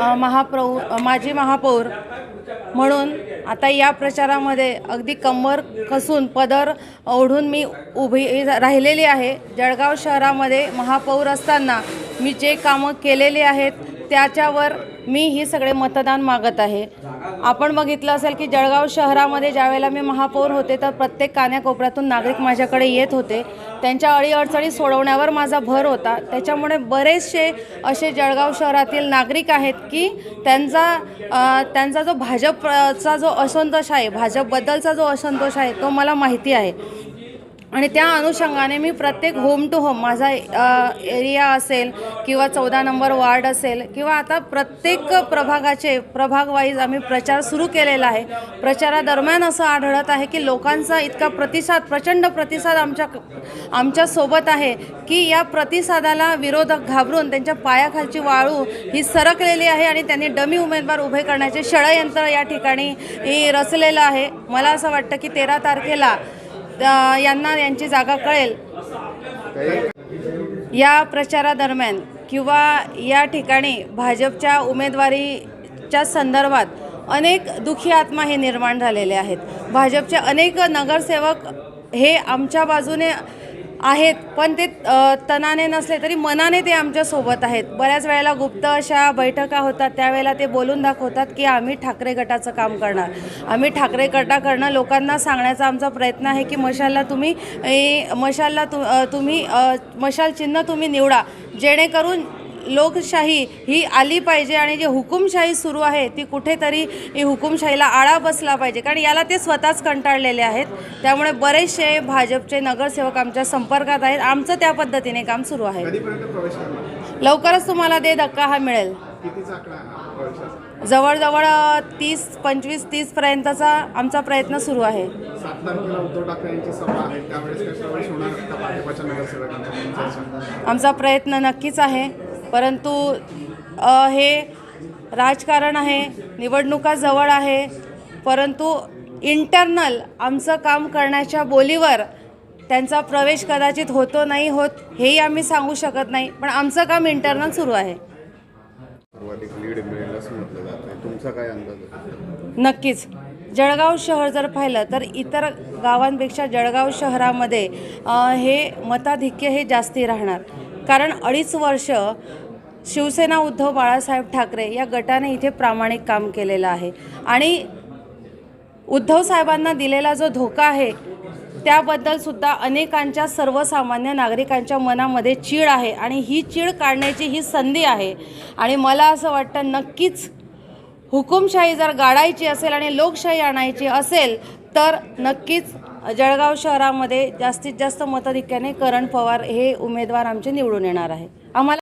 महाप्रौ माजी महापौर म्हणून आता या प्रचारामध्ये अगदी कंबर कसून पदर ओढून मी उभी राहिलेली आहे. जळगाव शहरामध्ये महापौर असताना मी जे कामं केलेली आहेत त्याच्यावर मी ही सगळे मतदान मागत आहे. आपण बघितलं असेल की जळगाव शहरामध्ये ज्यावेळेला मी महापौर होते तर प्रत्येक कान्याकोपऱ्यातून नागरिक माझ्याकडे येत होते. त्यांच्या अडीअडचणी सोडवण्यावर माझा भर होता. त्याच्यामुळे बरेचसे असे जळगाव शहरातील नागरिक आहेत की त्यांचा त्यांचा जो भाजपचा जो असंतोष आहे भाजपबद्दलचा जो असंतोष आहे तो मला माहिती आहे. आणि त्या अनुषंगाने मी प्रत्येक होम टू होम माझा एरिया असेल किंवा चौदा नंबर वार्ड असेल किंवा आता प्रत्येक प्रभागाचे प्रभागवाईज आम्ही प्रचार सुरू केलेला आहे. प्रचारादरम्यान असं आढळत आहे की लोकांचा इतका प्रतिसाद प्रचंड प्रतिसाद आमच्या आमच्यासोबत आहे की या प्रतिसादाला विरोधक घाबरून त्यांच्या पायाखालची वाळू ही सरकलेली आहे आणि त्यांनी डमी उमेदवार उभे करण्याचे षडयंत्र या ठिकाणी ही रचलेलं आहे. मला असं वाटतं की तेरा तारखेला यांना यांची जागा कळेल. या प्रचारादरम्यान किंवा या ठिकाणी भाजपच्या उमेदवारीच्या संदर्भात अनेक दुखी आत्मा हे निर्माण झालेले आहेत. भाजपचे अनेक नगरसेवक हे आमच्या बाजूने आहेत. पण ते तणाने तनाने नसले तरी मनाने ते आमच्यासोबत आहेत. बऱ्याच वेळेला गुप्त अशा बैठका होतात. त्यावेळेला ते बोलून दाखवतात की आम्ही ठाकरे गटाचं काम करणार. आम्ही ठाकरे गटाकडनं लोकांना सांगण्याचा आमचा प्रयत्न आहे की मशालला तुम्ही ए, मशालला तु तुम्ही मशाल चिन्ह तुम्ही निवडा. जेणेकरून लोकशाही ही आली पाहिजे आणि जी हुकुमशाही सुरू आहे ती कुठेतरी ही हुकुमशाहीला आळा बसला पाहिजे. कारण याला ते स्वतःच कंटाळलेले आहेत. त्यामुळे बरेचसे भाजपचे नगरसेवक आमच्या संपर्कात आहेत. आमचं त्या पद्धतीने काम सुरू आहे. लवकरच तुम्हाला दे धक्का हा मिळेल. जवळजवळ तीस पंचवीस तीसपर्यंतचा आमचा प्रयत्न सुरू आहे. आमचा प्रयत्न नक्कीच आहे. परंतु हे राजकारण आहे निवडणुका जवळ आहे परंतु इंटरनल आमचं काम करण्याच्या बोलीवर त्यांचा प्रवेश कदाचित होतो नाही होत हेही आम्ही सांगू शकत नाही पण आमचं काम इंटरनल सुरू आहे. नक्कीच. जळगाव शहर जर पाहिलं तर इतर गावांपेक्षा जळगाव शहरामध्ये हे मताधिक्य हे जास्ती राहणार. कारण अडीच वर्ष शिवसेना उद्धव बाळासाहेब ठाकरे या गटाने इथे प्रामाणिक काम केलेलं आहे. आणि उद्धव साहेबांना दिलेला जो धोका आहे त्याबद्दल सुद्धा अनेकांच्या सर्वसामान्य नागरिकांच्या मनामध्ये चीड आहे आणि ही चीड काढण्याची ही संधी आहे. आणि मला असं वाटतं नक्कीच हुकुमशाही जर गाडायची असेल आणि लोकशाही आणायची असेल तर नक्कीच जळगाव शहरामध्ये जास्तीत जास्त मताधिक्याने करण पवार हे उमेदवार आमचे निवडून येणार आहे. आम्हाला